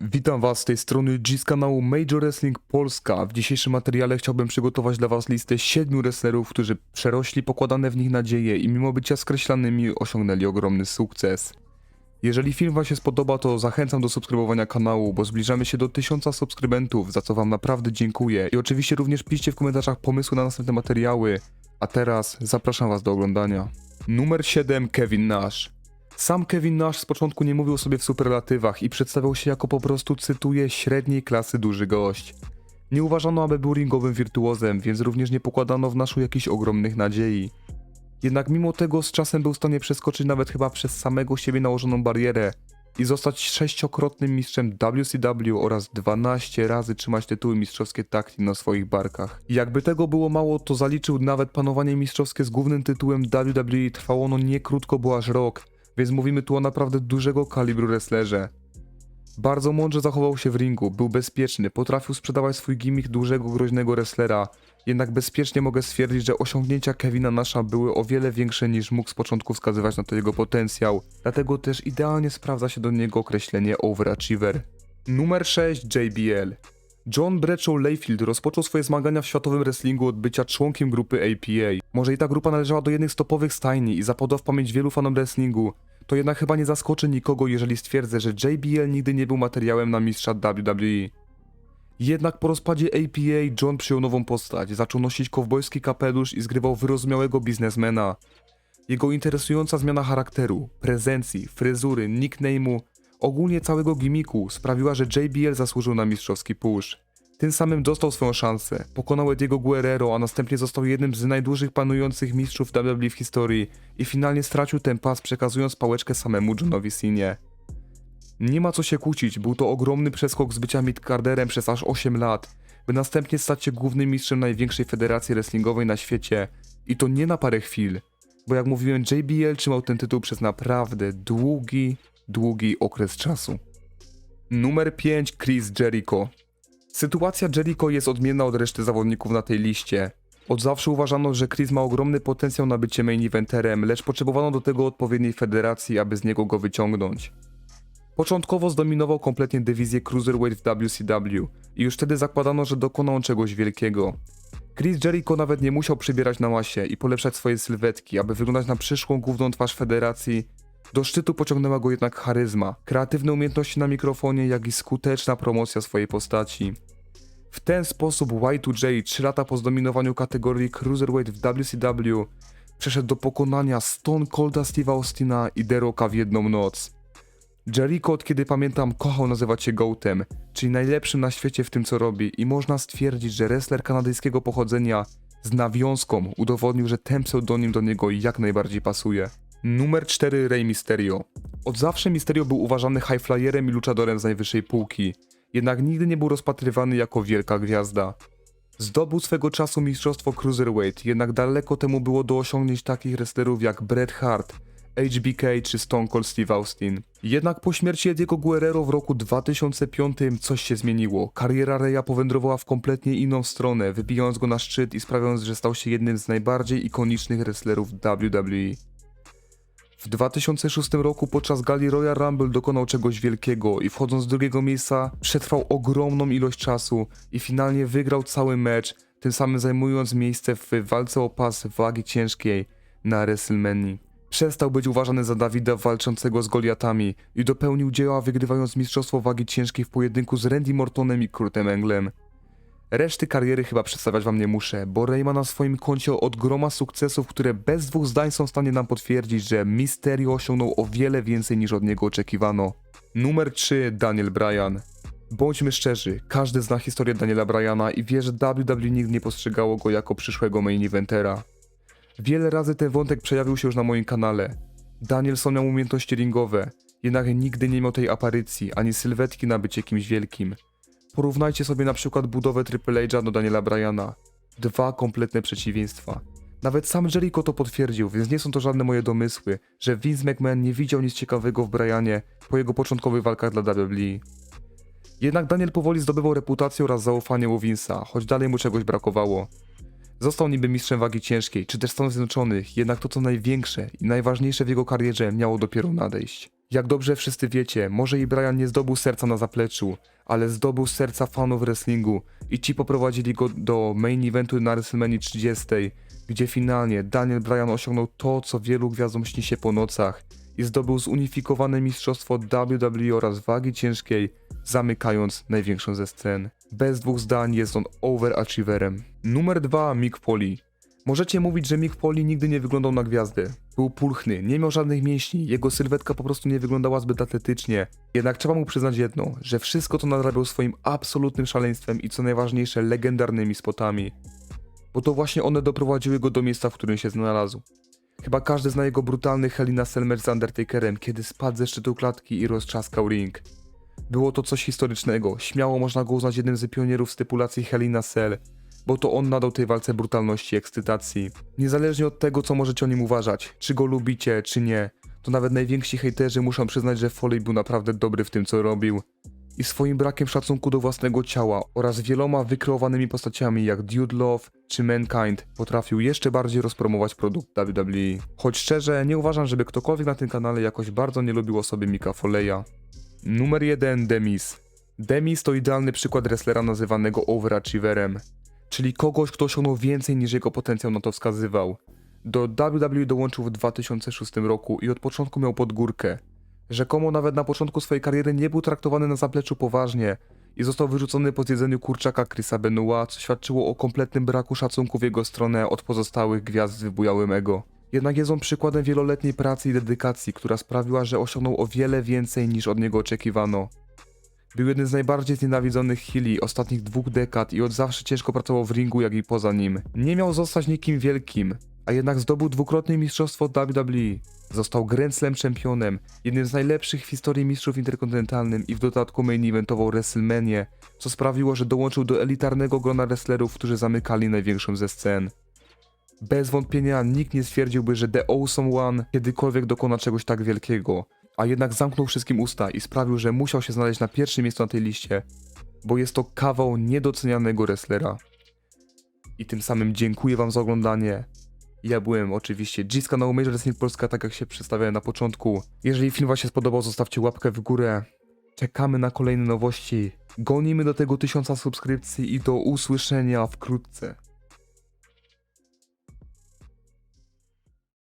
Witam Was z tej strony G z kanału Major Wrestling Polska. W dzisiejszym materiale chciałbym przygotować dla Was listę siedmiu wrestlerów, którzy przerośli pokładane w nich nadzieje i mimo bycia skreślanymi osiągnęli ogromny sukces. Jeżeli film Wam się spodoba, to zachęcam do subskrybowania kanału, bo zbliżamy się do 1000 subskrybentów, za co Wam naprawdę dziękuję. I oczywiście również piszcie w komentarzach pomysły na następne materiały. A teraz zapraszam Was do oglądania. Numer 7 Kevin Nash. Sam Kevin Nash z początku nie mówił sobie w superlatywach i przedstawiał się jako po prostu, cytuję, średniej klasy duży gość. Nie uważano, aby był ringowym wirtuozem, więc również nie pokładano w Naszu jakichś ogromnych nadziei. Jednak mimo tego z czasem był w stanie przeskoczyć nawet chyba przez samego siebie nałożoną barierę i zostać sześciokrotnym mistrzem WCW oraz 12 razy trzymać tytuły mistrzowskie team na swoich barkach. Jakby tego było mało, to zaliczył nawet panowanie mistrzowskie z głównym tytułem WWE, trwało ono nie krótko, bo aż rok, więc mówimy tu o naprawdę dużego kalibru wrestlerze. Bardzo mądrze zachował się w ringu, był bezpieczny, potrafił sprzedawać swój gimmick dużego, groźnego wrestlera. Jednak bezpiecznie mogę stwierdzić, że osiągnięcia Kevina Nasha były o wiele większe niż mógł z początku wskazywać na to jego potencjał. Dlatego też idealnie sprawdza się do niego określenie overachiever. Numer 6 JBL. John Bradshaw Layfield rozpoczął swoje zmagania w światowym wrestlingu od bycia członkiem grupy APA. Może i ta grupa należała do jednych z topowych stajni i zapadła w pamięć wielu fanom wrestlingu, to jednak chyba nie zaskoczy nikogo, jeżeli stwierdzę, że JBL nigdy nie był materiałem na mistrza WWE. Jednak po rozpadzie APA John przyjął nową postać, zaczął nosić kowbojski kapelusz i zgrywał wyrozumiałego biznesmena. Jego interesująca zmiana charakteru, prezencji, fryzury, nickname'u, ogólnie całego gimiku sprawiła, że JBL zasłużył na mistrzowski push. Tym samym dostał swoją szansę, pokonał Ediego Guerrero, a następnie został jednym z najdłużej panujących mistrzów WWE w historii i finalnie stracił ten pas przekazując pałeczkę samemu Johnowi Sinie. Nie ma co się kłócić, był to ogromny przeskok z bycia midcarderem przez aż 8 lat, by następnie stać się głównym mistrzem największej federacji wrestlingowej na świecie i to nie na parę chwil, bo jak mówiłem JBL trzymał ten tytuł przez naprawdę długi, długi okres czasu. Numer 5 Chris Jericho Sytuacja Jericho jest odmienna od reszty zawodników na tej liście. Od zawsze uważano, że Chris ma ogromny potencjał na bycie main eventerem, lecz potrzebowano do tego odpowiedniej federacji, aby z niego go wyciągnąć. Początkowo zdominował kompletnie dywizję Cruiserweight w WCW i już wtedy zakładano, że dokona on czegoś wielkiego. Chris Jericho nawet nie musiał przybierać na łasie i polepszać swoje sylwetki, aby wyglądać na przyszłą główną twarz federacji. Do szczytu pociągnęła go jednak charyzma, kreatywne umiejętności na mikrofonie, jak i skuteczna promocja swojej postaci. W ten sposób Y2J 3 lata po zdominowaniu kategorii Cruiserweight w WCW przeszedł do pokonania Stone Colda Steve'a Austina i The Rocka w jedną noc. Jericho od kiedy pamiętam kochał nazywać się Goatem, czyli najlepszym na świecie w tym co robi i można stwierdzić, że wrestler kanadyjskiego pochodzenia z nawiązką udowodnił, że ten pseudonim do niego jak najbardziej pasuje. Numer 4 Rey Mysterio. Od zawsze Mysterio był uważany highflyerem i luchadorem z najwyższej półki, jednak nigdy nie był rozpatrywany jako wielka gwiazda. Zdobył swego czasu mistrzostwo Cruiserweight, jednak daleko temu było do osiągnięć takich wrestlerów jak Bret Hart, HBK czy Stone Cold Steve Austin. Jednak po śmierci Ediego Guerrero w roku 2005 coś się zmieniło. Kariera Reya powędrowała w kompletnie inną stronę, wybijając go na szczyt i sprawiając, że stał się jednym z najbardziej ikonicznych wrestlerów WWE. W 2006 roku podczas gali Royal Rumble dokonał czegoś wielkiego i wchodząc z drugiego miejsca przetrwał ogromną ilość czasu i finalnie wygrał cały mecz, tym samym zajmując miejsce w walce o pas wagi ciężkiej na WrestleMania. Przestał być uważany za Dawida walczącego z Goliatami i dopełnił dzieła wygrywając mistrzostwo wagi ciężkiej w pojedynku z Randy Mortonem i Kurtem Englem. Reszty kariery chyba przedstawiać wam nie muszę, bo Rey ma na swoim koncie od groma sukcesów, które bez dwóch zdań są w stanie nam potwierdzić, że Mysterio osiągnął o wiele więcej niż od niego oczekiwano. Numer 3 Daniel Bryan. Bądźmy szczerzy, każdy zna historię Daniela Bryana i wie, że WWE nigdy nie postrzegało go jako przyszłego main eventera. Wiele razy ten wątek przejawił się już na moim kanale. Danielson miał umiejętności ringowe, jednak nigdy nie miał tej aparycji, ani sylwetki na bycie kimś wielkim. Porównajcie sobie na przykład budowę Triple H'a do Daniela Bryana. Dwa kompletne przeciwieństwa. Nawet sam Jericho to potwierdził, więc nie są to żadne moje domysły, że Vince McMahon nie widział nic ciekawego w Bryanie po jego początkowych walkach dla WWE. Jednak Daniel powoli zdobywał reputację oraz zaufanie u Vince'a, choć dalej mu czegoś brakowało. Został niby mistrzem wagi ciężkiej, czy też Stanów Zjednoczonych, jednak to co największe i najważniejsze w jego karierze miało dopiero nadejść. Jak dobrze wszyscy wiecie, może i Brian nie zdobył serca na zapleczu, ale zdobył serca fanów wrestlingu i ci poprowadzili go do main eventu na WrestleMania 30, gdzie finalnie Daniel Bryan osiągnął to, co wielu gwiazdom śni się po nocach i zdobył zunifikowane mistrzostwo WWE oraz wagi ciężkiej, zamykając największą ze scen. Bez dwóch zdań jest on overachieverem. Numer 2 Mick Foley. Możecie mówić, że Mick Foley nigdy nie wyglądał na gwiazdę. Był pulchny, nie miał żadnych mięśni, jego sylwetka po prostu nie wyglądała zbyt atletycznie. Jednak trzeba mu przyznać jedno, że wszystko to nadrabiał swoim absolutnym szaleństwem i co najważniejsze legendarnymi spotami. Bo to właśnie one doprowadziły go do miejsca, w którym się znalazł. Chyba każdy zna jego brutalny Hell in a Cell mecz z Undertakerem, kiedy spadł ze szczytu klatki i roztrzaskał ring. Było to coś historycznego, śmiało można go uznać jednym z pionierów stypulacji Hell in a Cell, bo to on nadał tej walce brutalności i ekscytacji. Niezależnie od tego, co możecie o nim uważać, czy go lubicie, czy nie, to nawet najwięksi hejterzy muszą przyznać, że Foley był naprawdę dobry w tym, co robił. I swoim brakiem szacunku do własnego ciała oraz wieloma wykreowanymi postaciami jak Dude Love czy Mankind potrafił jeszcze bardziej rozpromować produkt WWE. Choć szczerze, nie uważam, żeby ktokolwiek na tym kanale jakoś bardzo nie lubił osoby Mika Foley'a. Numer 1 Demis. Demis to idealny przykład wrestlera nazywanego overachieverem, czyli kogoś, kto osiągnął więcej niż jego potencjał na to wskazywał. Do WWE dołączył w 2006 roku i od początku miał podgórkę. Rzekomo nawet na początku swojej kariery nie był traktowany na zapleczu poważnie i został wyrzucony po zjedzeniu kurczaka Chrisa Benoit, co świadczyło o kompletnym braku szacunku w jego stronę od pozostałych gwiazd z wybujałym ego. Jednak jest on przykładem wieloletniej pracy i dedykacji, która sprawiła, że osiągnął o wiele więcej niż od niego oczekiwano. Był jednym z najbardziej znienawidzonych heali ostatnich dwóch dekad i od zawsze ciężko pracował w ringu, jak i poza nim. Nie miał zostać nikim wielkim, a jednak zdobył dwukrotnie mistrzostwo WWE. Został Grand Slam czempionem, jednym z najlepszych w historii mistrzów interkontynentalnym i w dodatku main eventował WrestleMania, co sprawiło, że dołączył do elitarnego grona wrestlerów, którzy zamykali największą ze scen. Bez wątpienia nikt nie stwierdziłby, że The Awesome One kiedykolwiek dokona czegoś tak wielkiego, a jednak zamknął wszystkim usta i sprawił, że musiał się znaleźć na pierwszym miejscu na tej liście, bo jest to kawał niedocenianego wrestlera. I tym samym dziękuję wam za oglądanie. Ja byłem oczywiście G z Major Wrestling Polska, tak jak się przedstawiałem na początku. Jeżeli film wam się spodobał, zostawcie łapkę w górę. Czekamy na kolejne nowości. Gonimy do tego tysiąca subskrypcji i do usłyszenia wkrótce.